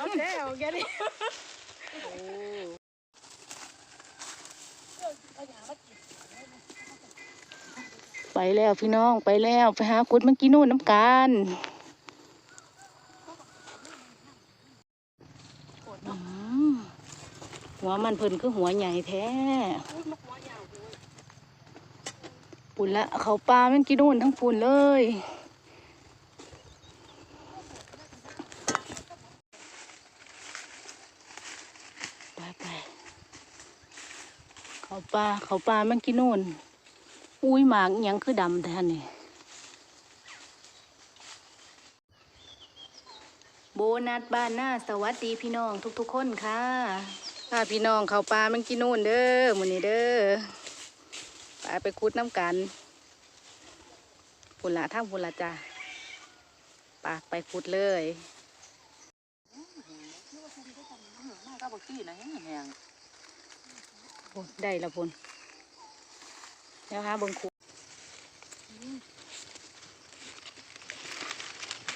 เอาแล้วแกนี่ไปแล้วพี่น้องไปแล้วไปหากุดเมื่อกี้นู่นน้ำกันอืมหัวมันเพิ่นคือหัวใหญ่แท้ปุ่นละเขาปลาเมื่อกี้นู่นทั้งปุ่นเลย ไปไป เขาปลาเขาปลาเมื่อกี้นู่นอุ้ยหมากยังคือดำแท้นี่โบนัสบ้านหน้าสวัสดีพี่น้องทุกๆคนค่ะพาพี่น้องเขาปลามันกินนู่นเด้อมือนี้เด้อไปไปคุดน้ำกันพุ่นละทั้งพุ่นละจ้ะปากไปคุดเลยก็บอกกี้นะแห้ง ได้และพุ่นแล้วค่ะเบิ่งคุด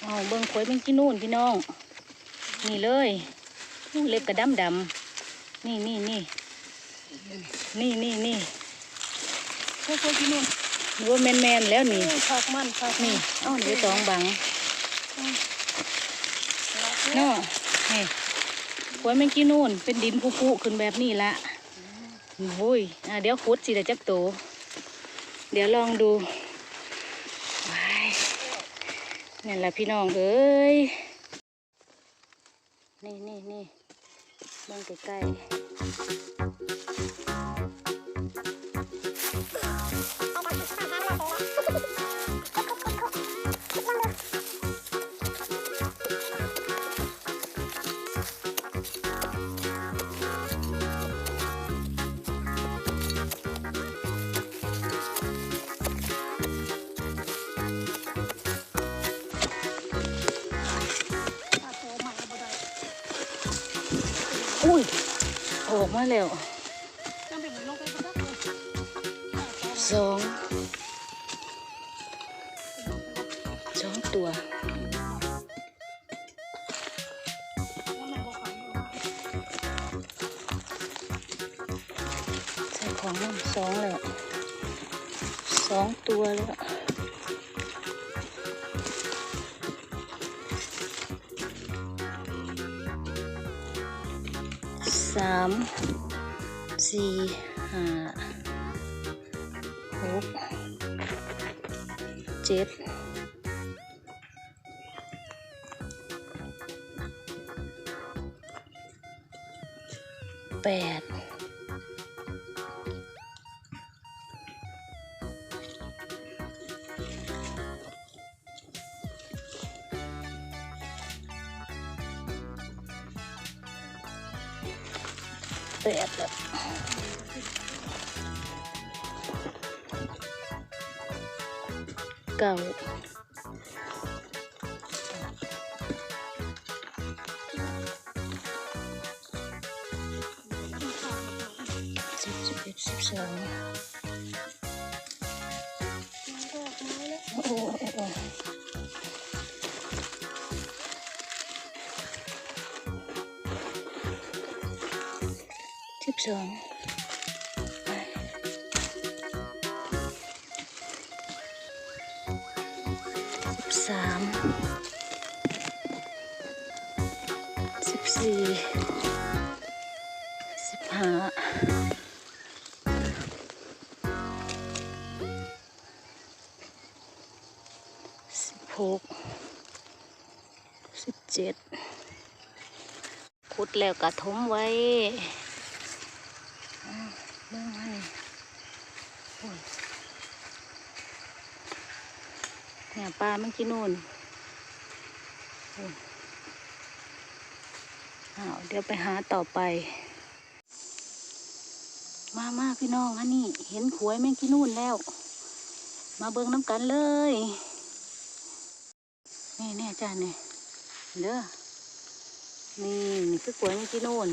เอาเบิ่งขวยมันกินนู่นพี่น้อง นี่เลยอู้เล็กกระดำดำๆนี่นี่นี่นี่นี่นี่ค่อยๆกินนู่นวัวแมนแมนๆแล้วนี่ผักมันผักนี่เอ้าเดี๋ยวสองบังเนาะนี่ขวยแมงกี้นู่นเป็นดินผุๆขึ้นแบบนี้ละ โอ้ยเดี๋ยวขุดสิเดี๋ยวจักโต เดี๋ยวลองดูว้ายนี่แหละพี่น้องเอ้ย นี่นี่นี่เบิ่งใกล้ๆ มาแล้วจังเป็นลงไปก็ได้สองสองตัวใส่ของมันสองแล้วสองตัวแล้ว สี่ห้าหกเจ็ดแปด เก้าสิบสิ สิบสามสิบสี่สิบห้าสิบหกสิบเจ็ดขุดแล้วกระทมไว้อ่าเบิ่งให้โอ้ย เนี่ยปลามันกินนู่นโอ้าวเดี๋ยวไปหาต่อไป มามาพี่น้องฮะนี่เห็นขวยแม่งกินนู่นแล้ว มาเบิ่งน้ำกันเลย นี่แน่จ้าเนี่ยเด้อนี่นี่คือกล้วยแม่งกินนู่น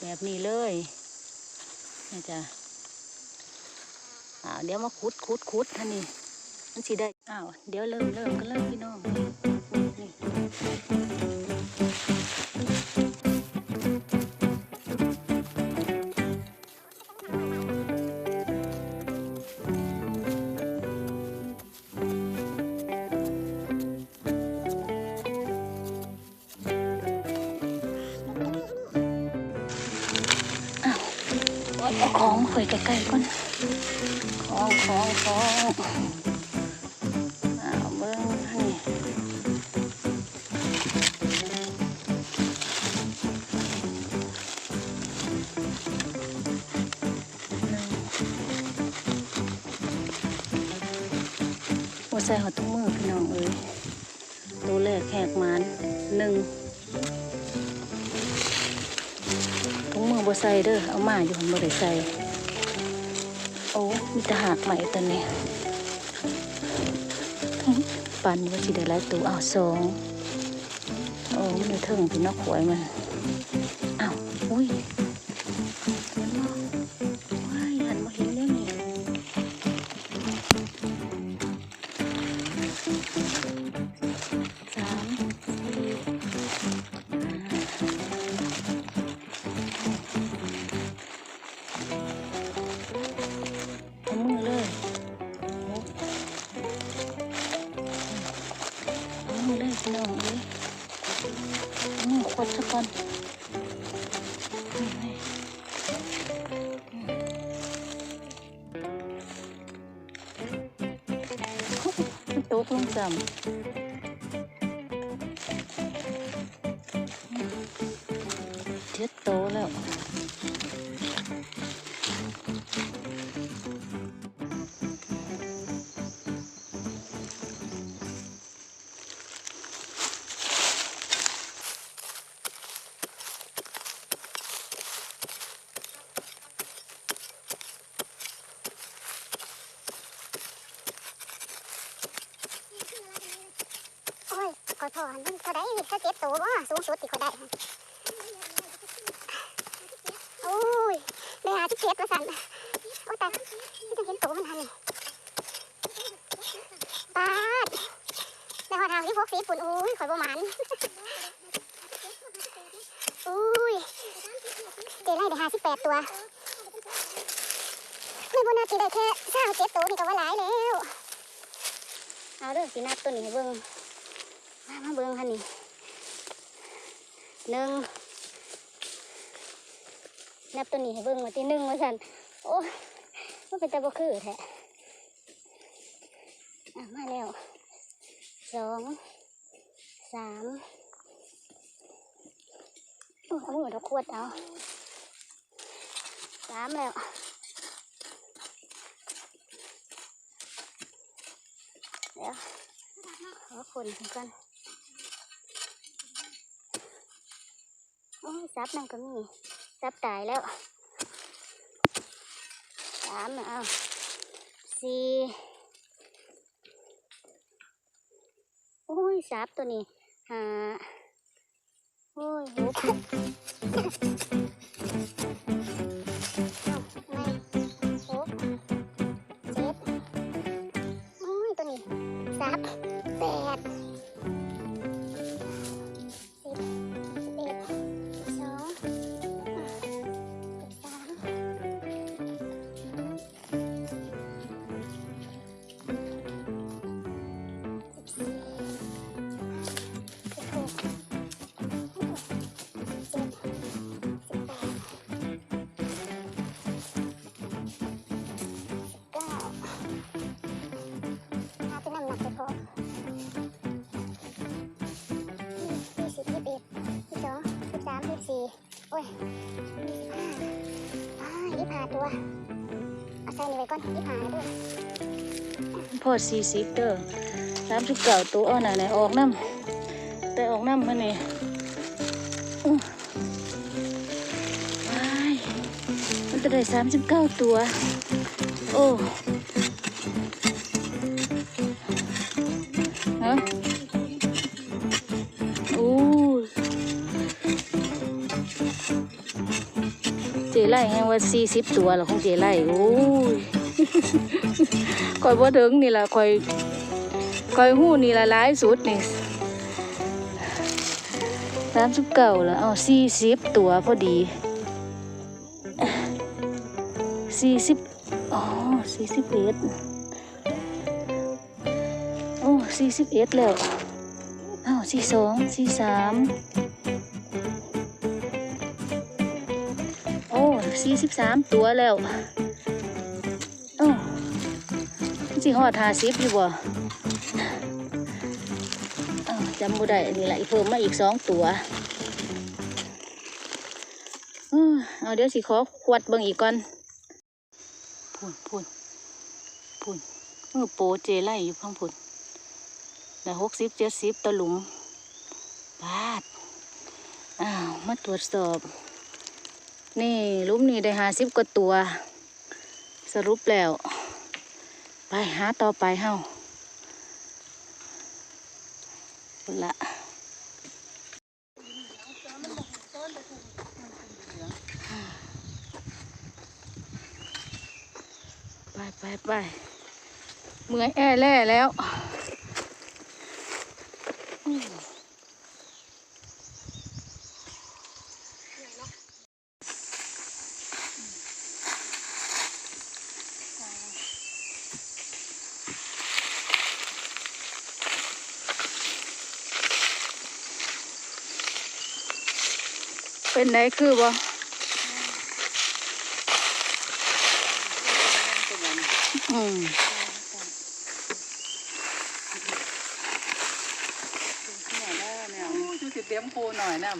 แบบนี้เลยนี่จ้ะอ้าวเดี๋ยวมาขุดขุดขุดท่านี่ มันสิได้อ้าวเดี๋ยวเริ่มเริ่มก็เริ่มพี่น้องของคุยใกล้ๆก่อน ของของของ ส่หอดทุกมือพี่น้องเอ้ยตัวแรกแหกมันหนึ่งถุงมือบ่ใส่เด้อเอามาอยู่หันบ่ได้ใส่โอ้มีต่หากใหม่ตัวนี้ปันว่าสิได้หลายตัวอ้าวสองโอ้มันอยู่เทิงพี่นอกขวยมัน มั รูดที่เขาได้หั่นโอ้ยได้หาที่เจ็บแล้วสันโอ้แต่ไม่ต้องเห็นตัวมันหันนี่ปาดได้หอทางที่พวกสีปุ่นโอ้ยข่อยบ่หมันอุ้ยเจไล่ได้หาสิบแปดตัวไม่บนนาทีได้แค่เศร้าเจ็บตัวนี่ก็ว่าหลายแล้วเอาเด้อสินับตัวนี้ให้เบิ่งมามาเบิ่งค่ะนี่ หนึ่งนับตัวนี้ให้เบิ่งมาที่หนึ่งมาสันโอ้มันเป็นตะบคือแท้มาแล้วสองสามโอ้เอามือเราขวดเอาสามแล้วเดี๋ยวขอคนกัน โอ้ยซับนั่นก็มีซับตายแล้วสามนะเอาสี่โอ้ยซับตัวนี้ห้าโอ้ยหก โอ้ยยี่ห้าอ่ายี่สิบห้าตัว เอาใส่นี่ไว้ก่อนยี่สิบห้าด้วยพอสี่สิบเด้อสามสิบเก้าตัวเอาไหนไหนออกน้ำแต่ออกน้ำมาเนี่ยอู้ว้ายมันจะได้สามสิบเก้าตัว โอ้ จไล่แห่งว่าสี่สิบตัวเหรอของเจไล่โอ้ยคอยบ่ถึงนี่ละคอยคอยหู้นี่ละหลายสุดนี่สามสิบเก้าแล้วเอาสี่สิบตัวพอดีสี่สิบอ๋อสี่สิบเอ็ดโอ้สี่สิบเอ็ดแล้วอ้าวสี่สองสี่สาม สี่สิบสามตัวแล้วโอ้สิหอดหาสิบอยู่บ่จำบ่ได้อันนี้ละอีเพิ่มมาอีกสองตัวเอาเดี๋ยวสิขอขวดเบิ่งอีกก่อนพูนพูนพูนมือโปเจไล่อยู่ข้างพูนแต่หกสิบเจ็ดสิบตะหลุมบาดอ้าว มาตรวจสอบ นี่ลุมนี่ได้หาสิบกว่าตัว สรุปแล้ว ไปหาต่อไปเฮาละไปไปไปเมื่อยแอ่แล่แล้ว เป็นไหนคือบ่อืมดูสิเตรียมปูหน่อยน้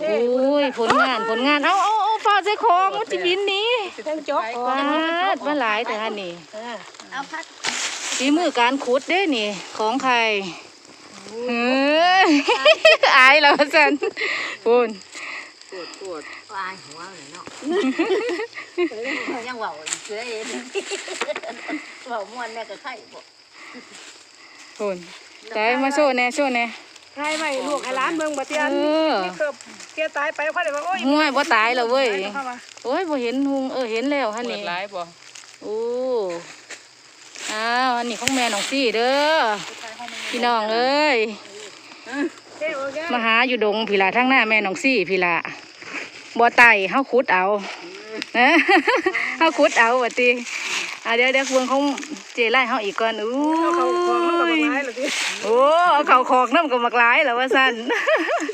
โอ้ยผลงานผลงาน เอาเอาเอาฟ้าใส่ของมันจะบินหนี้ำทั้งจกวาดมาหลายแต่ฮันนี่เอาพัดฝีมือการขุดเด้นี่ ของใครเฮ้ยอายแล้วสันปุนปวด ปวดวายหัวเลยเนาะ ยังเว้าเสือเองเว้าม่วนแม่ก็ไข่บ่ปุนใจมาโซ่แน่โซ่แน่ใช่ไหมลูกให้ร้านเมืองบ่เตียนเออนี่เกือบเกียตายไปเพราะเดี๋ยวว่าโอ้ยห่วยบ่ตายแล้วเว้ยเข้ามาโอ้ยบ่เห็นหุงเออเห็นแล้วฮันปวนี่ดร้ายบ่โอ้อ้าวอันนี้ของแม่น้องซี่เด้อพี่น้องเอ้ยเฮ้ยโอเคมาหาอยู่ดงพี่ละทั้งหน้าแม่น้องซี่พี่ละ บ่ไตเฮาขุดเอาเอ้อเฮาขุดเอาว่าติอะเดี๋ยวเดี๋ยวเบิ่งของเจไล่เฮาอีกก่อนอู้เอาเขาของมันก็บ่ยร้ายหรอกดิโอ้เอาเข้าคอกน้ำก็มักหลายแล้วว่าซั่น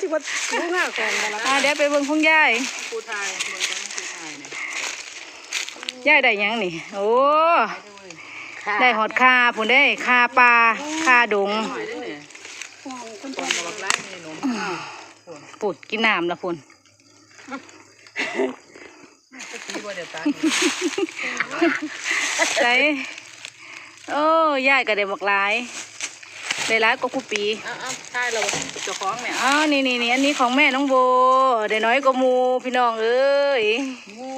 สิว่ารู้ง่ายก่อนกันละอะเดี๋ยวไปเบิ่งของยายปูไทยเมืองกันปูไทยเนี่ยยายได้หยังนี่ โอ้ได้หอดคาพุ่นได้คาปลาคาดงหน่อยได้เนี่ยปวดบอกร้ายนี่หนุ่มปุดกินน้ำละพุ่น ที่ว่าเดี๋ยวตาย ใจโอ้ยายก็ได้บักหลายได้หลายก็คูปีอ้าวใช่เราเจ้าของเนี่ยอ้าวนี่นี่นี่อันนี้ของแม่น้องโบได้น้อยก็มูพี่น้องเอ้ยงู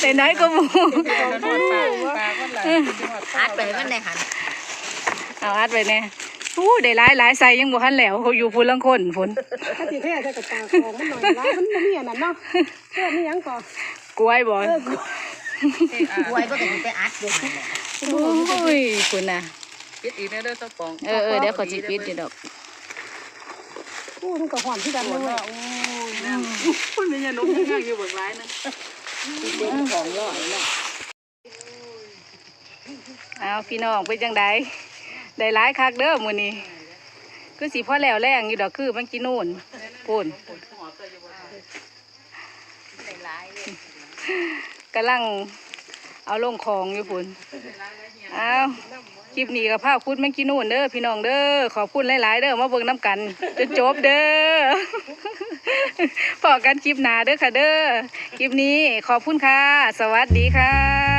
ได้น้อยก็มูปากปากมันไหลอัดไปมันได้หันเอาอัดไปแน่ อู้ได้หลายหลายใส่ยังบ่ทันแล้วเขาอยู่พุ่นลังคนพุ่นถ้าสิแท้ใส่กับตาของมันหน่อยร้ายมันบ่มีอันนั้นเนาะเชื่อมีหยังก่อนกล้วยบ่กวยก็ต้องไปอัดเด้โอ้ยคุณน่ะคิดอีกนะเด้อเจ้าปองเออเออเดี๋ยวขอจิปิดอยู่ดอกโอ้มันก็หอนที่กันปเลวยดเว้ยว่าโอ้ยน้ำมันมีเงินนุ่มง่ายอยู่บอกร้ายนะเด็กของร้อยนะเอาพี่น้องเป็นจังได ได้หลายคักเด้อมื้อนี้คือสิพ่อแล้วแรงอยู่ดอกคือมันกินนู่นพุ่นกำลังเอาลงของอยู่พุ่นเอาคลิปนี้กับภาพคุดแม่งกินนู่นเด้อพี่น้องเด้อขอบคุณหลายๆเด้อมาเบิ่งน้ำกันจนจบเด้อพอกันคลิปหนาเด้อค่ะเด้อคลิปนี้ขอบคุณค่ะ สวัสดีค่ะ